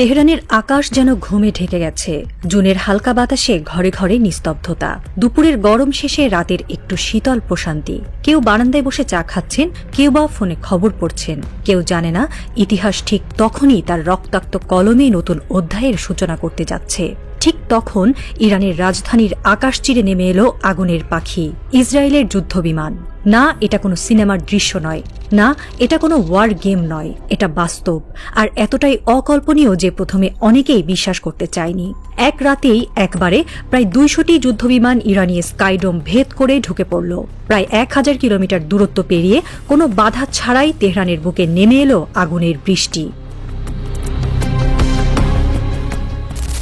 তেহরানের আকাশ যেন ঘুমে ঢেকে গেছে। জুনের হালকা বাতাসে ঘরে ঘরে নিস্তব্ধতা। দুপুরের গরম শেষে রাতের একটু শীতল প্রশান্তি। কেউ বারান্দায় বসে চা খাচ্ছেন, কেউ বা ফোনে খবর পড়ছেন। কেউ জানে না, ইতিহাস ঠিক তখনই তার রক্তাক্ত কলমে নতুন অধ্যায়ের সূচনা করতে যাচ্ছে। ঠিক তখন ইরানের রাজধানীর আকাশ চিরে নেমে এলো আগুনের পাখি, ইসরায়েলের যুদ্ধবিমান। না, এটা কোনো সিনেমার দৃশ্য নয়। না, এটা কোনো ওয়ার গেম নয়। এটা বাস্তব, আর এতটাই অকল্পনীয় যে প্রথমে অনেকেই বিশ্বাস করতে চায়নি। এক রাতেই একবারে প্রায় দুইশোটি যুদ্ধবিমান ইরানি স্কাইডোম ভেদ করে ঢুকে পড়ল। প্রায় এক হাজার কিলোমিটার দূরত্ব পেরিয়ে কোনো বাধা ছাড়াই তেহরানের বুকে নেমে এলো আগুনের বৃষ্টি।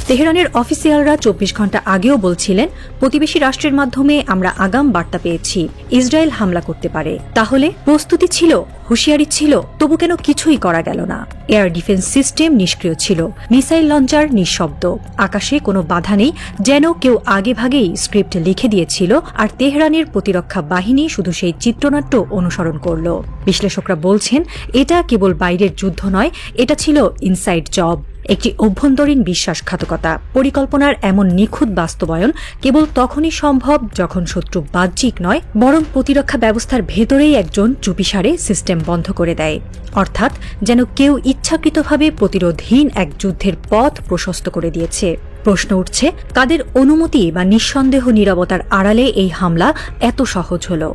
তেহরানের অফিসিয়ালরা চব্বিশ ঘণ্টা আগেও বলছিলেন, প্রতিবেশী রাষ্ট্রের মাধ্যমে আমরা আগাম বার্তা পেয়েছি, ইসরায়েল হামলা করতে পারে। তাহলে প্রস্তুতি ছিল, হুঁশিয়ারি ছিল, তবু কেন কিছুই করা গেল না। এয়ার ডিফেন্স সিস্টেম নিষ্ক্রিয় ছিল, মিসাইল লঞ্চার নিঃশব্দ। আকাশে কোনো বাধা নেই, যেন কেউ আগেভাগেই স্ক্রিপ্ট লিখে দিয়েছিল, আর তেহরানের প্রতিরক্ষা বাহিনী শুধু সেই চিত্রনাট্য অনুসরণ করল। বিশ্লেষকরা বলছেন, এটা কেবল বাইরের যুদ্ধ নয়, এটা ছিল ইনসাইড জব। একটি অভ্যন্তরীণ বিশ্বাসঘাতকতা। পরিকল্পনার এমন নিখুঁত বাস্তবায়ন কেবল তখনই সম্ভব যখন শত্রু বাহ্যিক নয়, বরং প্রতিরক্ষা ব্যবস্থার ভেতরেই একজন চুপিসারে সিস্টেম বন্ধ করে দেয়। অর্থাৎ যেন কেউ ইচ্ছাকৃতভাবে প্রতিরোধহীন এক যুদ্ধের পথ প্রশস্ত করে দিয়েছে। প্রশ্ন উঠছে, কাদের অনুমতি বা নিঃসন্দেহ নিরবতার আড়ালে এই হামলা এত সহজ হলো?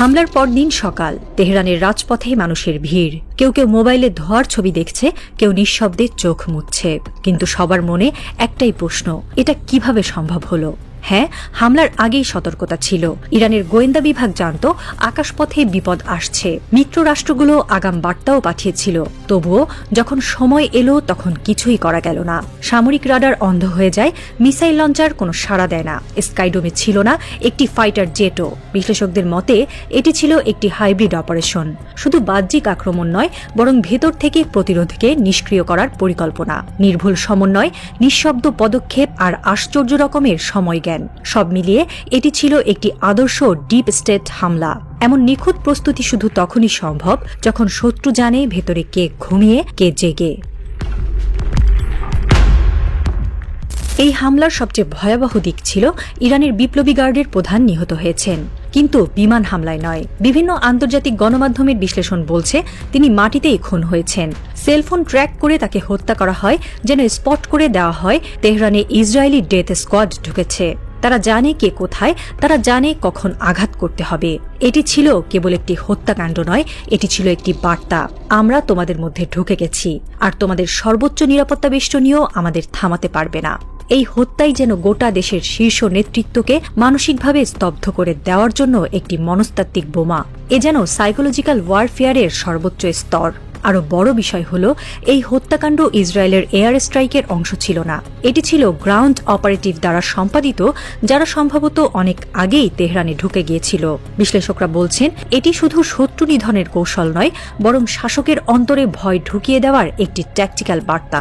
হামলার পরদিন সকাল তেহরানের রাজপথে মানুষের ভিড়। কেউ কেউ মোবাইলে ধোয়ার ছবি দেখছে, কেউ নিঃশব্দে চোখ মুচ্ছে কিন্তু সবার মনে একটাই প্রশ্ন, এটা কীভাবে সম্ভব হলো? হ্যাঁ হামলার আগেই সতর্কতা ছিল। ইরানের গোয়েন্দা বিভাগ জানত, আকাশপথে বিপদ আসছে। মিত্র রাষ্ট্রগুলো আগাম বার্তাও পাঠিয়েছিল। তবুও যখন সময় এলো, তখন কিছুই করা গেল না। সামরিক রাডার অন্ধ হয়ে যায়, মিসাইল লঞ্চার কোনো সাড়া দেয় না। স্কাইডোমে ছিল না একটি ফাইটার জেটও। বিশ্লেষকদের মতে, এটি ছিল একটি হাইব্রিড অপারেশন। শুধু বাহ্যিক আক্রমণ নয়, বরং ভেতর থেকে প্রতিরোধকে নিষ্ক্রিয় করার পরিকল্পনা। নির্ভুল সমন্বয়, নিঃশব্দ পদক্ষেপ আর আশ্চর্য রকমের সময় জ্ঞান সব মিলিয়ে এটি ছিল একটি আদর্শ ডিপ স্টেট হামলা। এমন নিখুঁত প্রস্তুতি শুধু তখনই সম্ভব যখন শত্রু জানে ভেতরে কে ঘুমিয়ে, কে জেগে। এই হামলার সবচেয়ে ভয়াবহ দিক ছিল ইরানের বিপ্লবী গার্ডের প্রধান নিহত হয়েছেন। কিন্তু বিমান হামলায় নয়। বিভিন্ন আন্তর্জাতিক গণমাধ্যমের বিশ্লেষণ বলছে, তিনি মাটিতেই খুন হয়েছেন। সেলফোন ট্র্যাক করে তাকে হত্যা করা হয়, যেন স্পট করে দেওয়া হয়, তেহরানে ইসরায়েলি ডেথ স্কোয়াড ঢুকেছে। তারা জানে কে কোথায়, তারা জানে কখন আঘাত করতে হবে। এটি ছিল কেবল একটি হত্যাকাণ্ড নয়, এটি ছিল একটি বার্তা। আমরা তোমাদের মধ্যে ঢুকে গেছি, আর তোমাদের সর্বোচ্চ নিরাপত্তা বেষ্টনীয় আমাদের থামাতে পারবে না। এই হত্যাই যেন গোটা দেশের শীর্ষ নেতৃত্বকে মানসিকভাবে স্তব্ধ করে দেওয়ার জন্য একটি মনস্তাত্ত্বিক বোমা। এ যেন সাইকোলজিক্যাল ওয়ারফেয়ারের সর্বোচ্চ স্তর। আরও বড় বিষয় হল, এই হত্যাকাণ্ড ইসরায়েলের এয়ার স্ট্রাইকের অংশ ছিল না। এটি ছিল গ্রাউন্ড অপারেটিভ দ্বারা সম্পাদিত, যারা সম্ভবত অনেক আগেই তেহরানে ঢুকে গিয়েছিল। বিশ্লেষকরা বলছেন, এটি শুধু শত্রু নিধনের কৌশল নয়, বরং শাসকের অন্তরে ভয় ঢুকিয়ে দেওয়ার একটি ট্যাকটিক্যাল বার্তা।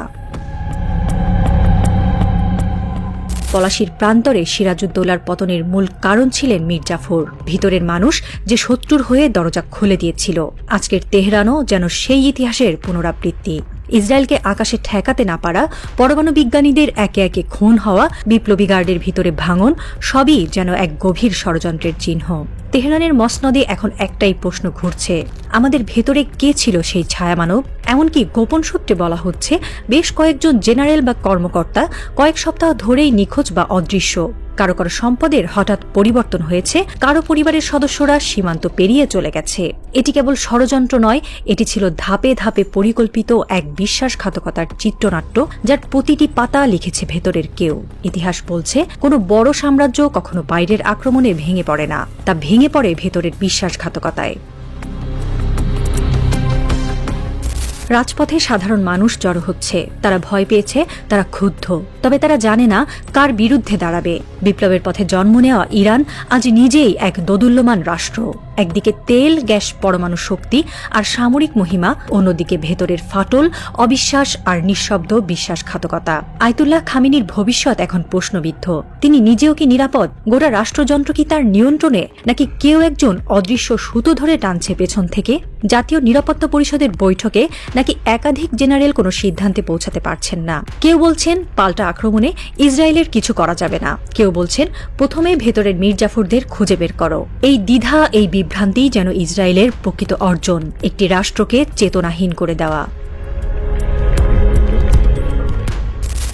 পলাশির প্রান্তরে সিরাজউদ্দৌলার পতনের মূল কারণ ছিলেন মির্জাফর ভিতরের মানুষ যে শত্রুর হয়ে দরজা খুলে দিয়েছিল। আজকের তেহরানও যেন সেই ইতিহাসের পুনরাবৃত্তি। ইসরায়েলকে আকাশে ঠেকাতে না পারা, পরমাণু বিজ্ঞানীদের একে একে খুন হওয়া, বিপ্লবী গার্ডের ভিতরে ভাঙন, সবই যেন এক গভীর ষড়যন্ত্রের চিহ্ন। তেহরানের মসনদে এখন একটাই প্রশ্ন ঘুরছে। আমাদের ভেতরে কে ছিল সেই ছায়া মানব এমনকি গোপন সূত্রে বলা হচ্ছে, বেশ কয়েকজন জেনারেল বা কর্মকর্তা কয়েক সপ্তাহ ধরেই নিখোঁজ বা অদৃশ্য। কারও কারও সম্পদের হঠাৎ পরিবর্তন হয়েছে, কারও পরিবারের সদস্যরা সীমান্ত পেরিয়ে চলে গেছে। এটি কেবল ষড়যন্ত্র নয়, এটি ছিল ধাপে ধাপে পরিকল্পিত এক বিশ্বাসঘাতকতার চিত্রনাট্য, যার প্রতিটি পাতা লিখেছে ভেতরের কেউ। ইতিহাস বলছে, কোনো বড় সাম্রাজ্য কখনো বাইরের আক্রমণে ভেঙে পড়ে না, তা ভেঙে পড়ে ভেতরের বিশ্বাসঘাতকতায়। রাজপথে সাধারণ মানুষ জড়ো হচ্ছে। তারা ভয় পেয়েছে, তারা ক্ষুব্ধ। তবে তারা জানে না কার বিরুদ্ধে দাঁড়াবে। বিপ্লবের পথে জন্ম নেওয়া ইরান আজ নিজেই এক দোদুল্যমান রাষ্ট্র। একদিকে তেল, গ্যাস পরমাণু শক্তি আর সামরিক মহিমা, অন্যদিকে ভেতরের ফাটল, অবিশ্বাস আর নিঃশব্দ বিশ্বাসঘাতকতা। আয়তুল্লাহ খামিনীর ভবিষ্যৎ এখন প্রশ্নবিদ্ধ। তিনি নিজেও কি নিরাপদ? গোটা রাষ্ট্রযন্ত্র কি তার নিয়ন্ত্রণে? নাকি কেউ একজন অদৃশ্য সুতো ধরে টানছে পেছন থেকে? জাতীয় নিরাপত্তা পরিষদের বৈঠকে নাকি একাধিক জেনারেল কোনো সিদ্ধান্তে পৌঁছাতে পারছেন না? কেউ বলছেন, পাল্টা আক্রমণে ইসরায়েলের কিছু করা যাবে না। কেউ বলছেন প্রথমে ভেতরের মির্জাফরদের খুঁজে বের করো। এই দ্বিধা, এই বিভ্রান্তি যেন ইসরায়েলের প্রকৃত অর্জন, একটি রাষ্ট্রকে চেতনাহীন করে দেওয়া।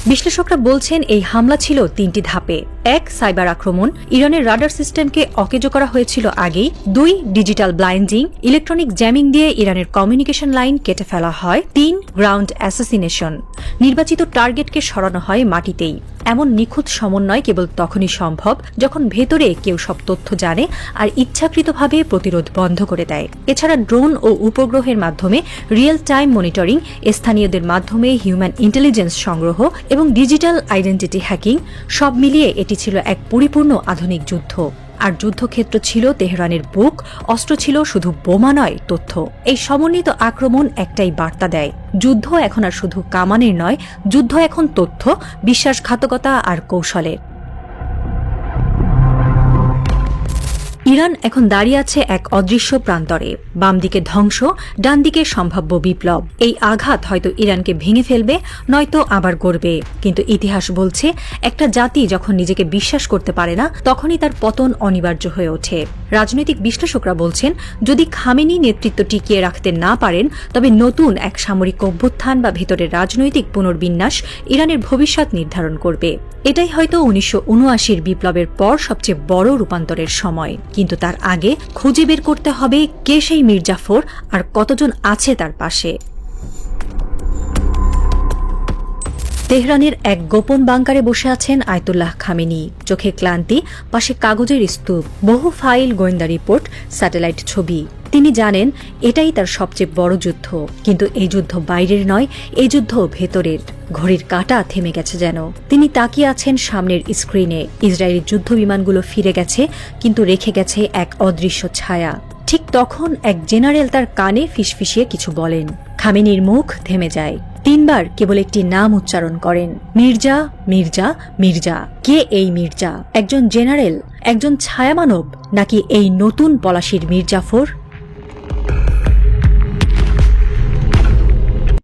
বিশ্লেষকরা বলছেন, এই হামলা ছিল তিনটি ধাপে। এক, সাইবার আক্রমণ। ইরানের রাডার সিস্টেমকে অকেজো করা হয়েছিল আগেই। দুই, ডিজিটাল ব্লাইন্ডিং। ইলেকট্রনিক জ্যামিং দিয়ে ইরানের কমিউনিকেশন লাইন কেটে ফেলা হয়। তিন, গ্রাউন্ড অ্যাসাসিনেশন। নির্বাচিত টার্গেটকে সরানো হয় মাটিতেই। এমন নিখুঁত সমন্বয় কেবল তখনই সম্ভব যখন ভেতরে কেউ সব তথ্য জানে আর ইচ্ছাকৃতভাবে প্রতিরোধ বন্ধ করে দেয়। এছাড়া ড্রোন ও উপগ্রহের মাধ্যমে রিয়েল টাইম মনিটরিং, স্থানীয়দের মাধ্যমে হিউম্যান ইন্টেলিজেন্স সংগ্রহ এবং ডিজিটাল আইডেন্টিটি হ্যাকিং সব মিলিয়ে এটি ছিল এক পরিপূর্ণ আধুনিক যুদ্ধ। আর যুদ্ধক্ষেত্র ছিল তেহরানের বুক, অস্ত্র ছিল শুধু বোমা নয়, তথ্য। এই সমন্বিত আক্রমণ একটাই বার্তা দেয়। যুদ্ধ এখন আর শুধু কামানের নয়, যুদ্ধ এখন তথ্য, বিশ্বাসঘাতকতা আর কৌশলের। ইরান এখন দাঁড়িয়ে আছে এক অদৃশ্য প্রান্তরে। বাম দিকে ধ্বংস ডান দিকে সম্ভাব্য বিপ্লব। এই আঘাত হয়তো ইরানকে ভেঙে ফেলবে, নয়তো আবার গড়বে। কিন্তু ইতিহাস বলছে, একটা জাতি যখন নিজেকে বিশ্বাস করতে পারে না, তখনই তার পতন অনিবার্য হয়ে ওঠে। রাজনৈতিক বিশ্লেষকরা বলছেন, যদি খামেনি নেতৃত্ব টিকিয়ে রাখতে না পারেন, তবে নতুন এক সামরিক অভ্যুত্থান বা ভেতরের রাজনৈতিক পুনর্বিন্যাস ইরানের ভবিষ্যৎ নির্ধারণ করবে। এটাই হয়তো উনিশশো বিপ্লবের পর সবচেয়ে বড় রূপান্তরের সময়। কিন্তু তার আগে খুঁজে বের করতে হবে কে সেই মির্জাফর আর কতজন আছে তার পাশে। তেহরানের এক গোপন বাংকারে বসে আছেন আয়তুল্লাহ খামেনি। চোখে ক্লান্তি, পাশে কাগজের স্তূপ, বহু ফাইল গোয়েন্দা রিপোর্ট, স্যাটেলাইট ছবি। তিনি জানেন, এটাই তার সবচেয়ে বড় যুদ্ধ। কিন্তু এই যুদ্ধ বাইরের নয়, এই যুদ্ধ ভেতরের। ঘড়ির কাঁটা থেমে গেছে যেন। তিনি তাকিয়ে আছেন সামনের স্ক্রিনে। ইসরায়েলি যুদ্ধ বিমানগুলো ফিরে গেছে, কিন্তু রেখে গেছে এক অদৃশ্য ছায়া। ঠিক তখন এক জেনারেল তার কানে ফিসফিসিয়ে কিছু বলেন। খামেনির মুখ থেমে যায়। তিনবার কেবল একটি নাম উচ্চারণ করেন। মির্জা মির্জা মির্জা। কে এই মির্জা? একজন জেনারেল? একজন ছায়ামানব? নাকি এই নতুন পলাশির মির্জাফর?